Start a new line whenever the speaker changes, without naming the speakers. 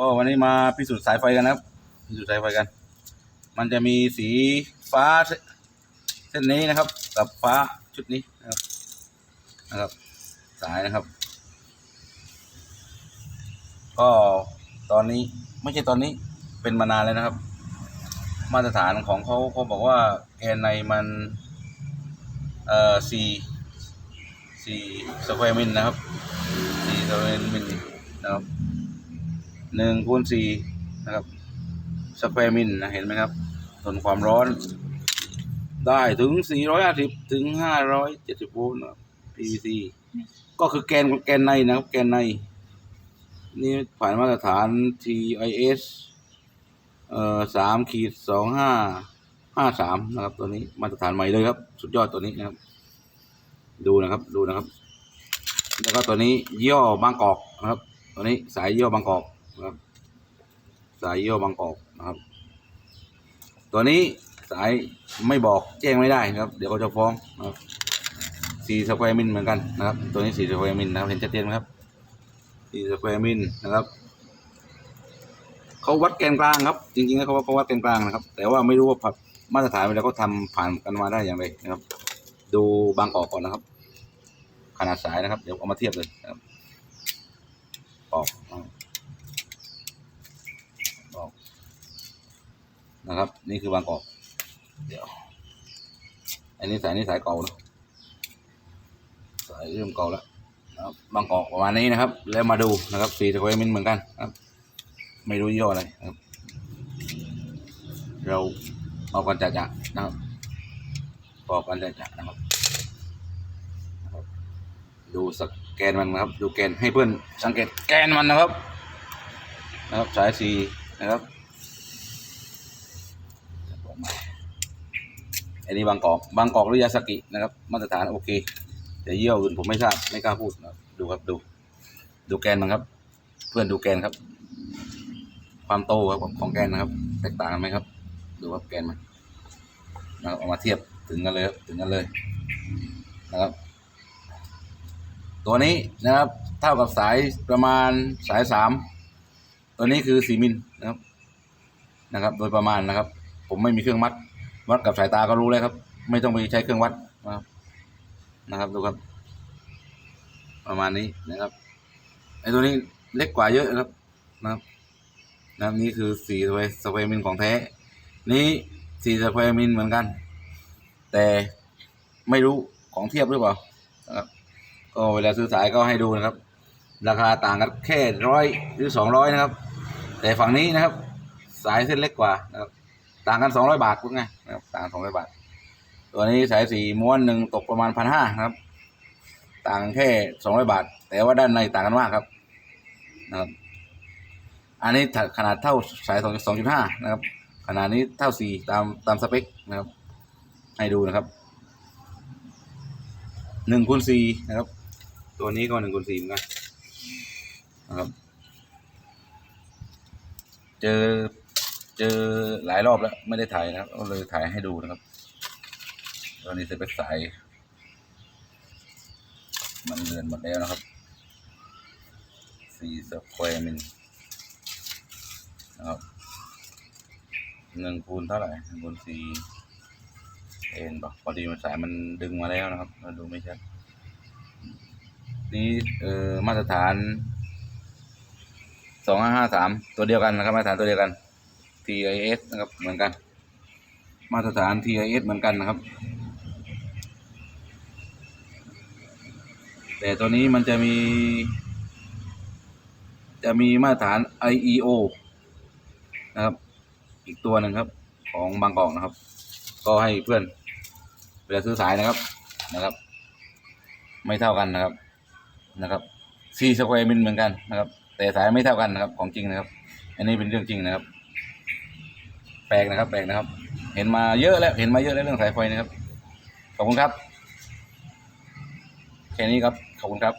ก็วันนี้มาพิสูจน์สายไฟกันนะครับ พิสูจน์สายไฟกัน มันจะมีสีฟ้าเสเส้นนี้นะครับ กับฟ้าชุดนี้นะครับนะครับ สายนะครับ ก็ตอนนี้ไม่ใช่ตอนนี้เป็นมานานแล้วนะครับ มาตรฐานของเขาเขาบอกว่าแกนในมัน เอ่อสี่สี่สแควร์มิลนะครับสี่สแควร์มิลนะครับ หนึ่งคูณสี่นะครับสแควร์มิลนะเห็นไหมครับทนความร้อน ได้ถึง 450 ถึง 570 โวลต์นะครับ PVC ก็คือแกนแกนในนะครับ แกนใน นี่ผ่านมาตรฐาน TIS เอ่อสามขีดสองห้าห้าสามนะครับ ตัวนี้มาตรฐานใหม่เลยครับ สุดยอดตัวนี้นะครับ ดูนะครับดูนะครับ แล้วก็ตัวนี้ย่อบางกอกนะครับ ตัวนี้สายย่อบางกอก นะครับ สายย่อบางกอกนะครับ ตัวนี้สายไม่บอกแจ้งไม่ได้นะครับ เดี๋ยวเขาจะฟ้องนะครับสี่สแควร์มิลเหมือนกันนะครับ ตัวนี้สี่สแควร์มิลนะครับเห็นชัดเจนไหมครับสี่สแควร์มิลนะครับเขาวัดแกนกลางครับ จริงๆแล้วเขาว่าเขาวัดแกนกลางนะครับ แต่ว่าไม่รู้ว่ามาตรฐานเวลาเขาทำผ่านกันมาได้อย่างไรนะครับ ดูบางกอกก่อนนะครับ ขนาดสายนะครับ เดี๋ยวเอามาเทียบเลยนะครับกอกนะครับกอก นะครับ นี่คือบางกอก เดี๋ยว อันนี้สายนี้สายเก่านะสายเริ่มเก่าแล้วนะครับบางกอกประมาณนี้นะครับ แล้วมาดูนะครับสีสแควร์มิลเหมือนกันครับ ไม่รู้ยี่ห้ออะไรครับ เราเอากันจะๆนะครับปอกกันจะๆนะครับดูสแกนมันนะครับ ดูแกนให้เพื่อนสังเกตแกนมันนะครับ นะครับสายสีนะครับ อันนี้บางกอกบางกอกหรือยาสกินะครับ มาตรฐานโอเคแต่เยี่ยวอื่นผมไม่ทราบไม่กล้าพูดนะครับดูครับดู ดูแกนมันครับ เพื่อนดูแกนครับ ความโตครับของแกนนะครับ แตกต่างกันไหมครับ ดูครับแกนมันนะครับเอามาเทียบถึงกันเลยครับถึงกันเลยนะครับ ตัวนี้นะครับเท่ากับสายประมาณสายสามตัวนี้คือสี่มิลนะครับนะครับ โดยประมาณนะครับ ผมไม่มีเครื่องวัด วัดกับสายตาก็รู้แล้วครับ ไม่ต้องไปใช้เครื่องวัดนะครับนะครับดูครับ ประมาณนี้นะครับไอ้ตัวนี้เล็กกว่าเยอะนะครับนะครับนะครับนี่คือสีสแควร์สแควร์มิลของแท้ นี้สีสแควร์มิลเหมือนกัน แต่ไม่รู้ของเทียบหรือเปล่านะครับก็เวลาซื้อสายก็ให้ดูนะครับ ราคาต่างกันแค่ร้อยหรือสองร้อยนะครับ แต่ฝั่งนี้นะครับ สายเส้นเล็กกว่านะครับ ต่างกันสองร้อยบาทพูดไงนะครับต่างสองร้อยบาท ตัวนี้สายสีม้วนหนึ่งตกประมาณพันห้านะครับ ต่างแค่สองร้อยบาท แต่ว่าด้านในต่างกันมากครับนะครับอันนี้ขนาดเท่าสายสองสองจุดห้านะครับ ขนาดนี้เท่าสี่ตามตามสเปคนะครับ ให้ดูนะครับหนึ่งคูณสี่นะครับ ตัวนี้ก็หนึ่งคูณสี่เหมือนกันนะครับ เจอ เจอหลายรอบแล้ว ไม่ได้ถ่ายนะครับก็เลยถ่ายให้ดูนะครับ ตอนนี้จะเป็นสาย มันเลือนหมดแล้วนะครับสี่สแควร์มิลนะครับหนึ่งคูณเท่าไหร่หนึ่งคูณสี่เอ็นปะพอดีมันสายมันดึงมาแล้วนะครับเราดูไม่ชัดนี่เออมาตรฐานสองห้าห้าสามตัวเดียวกันนะครับมาตรฐานตัวเดียวกัน TIS นะครับเหมือนกัน มาตรฐาน TIS เหมือนกันนะครับ แต่ตัวนี้มันจะมี จะมีมาตรฐาน IEO นะครับ อีกตัวหนึ่งครับ ของบางกอกนะครับ ก็ให้เพื่อนเวลาซื้อสายนะครับนะครับ ไม่เท่ากันนะครับนะครับสี่สแควร์มิลเหมือนกันนะครับ แต่สายไม่เท่ากันนะครับของจริงนะครับ อันนี้เป็นเรื่องจริงนะครับ แปลกนะครับ แปลกนะครับ เห็นมาเยอะแล้ว เห็นมาเยอะแล้วเรื่องสายไฟนะครับ ขอบคุณครับ แค่นี้ครับ ขอบคุณครับ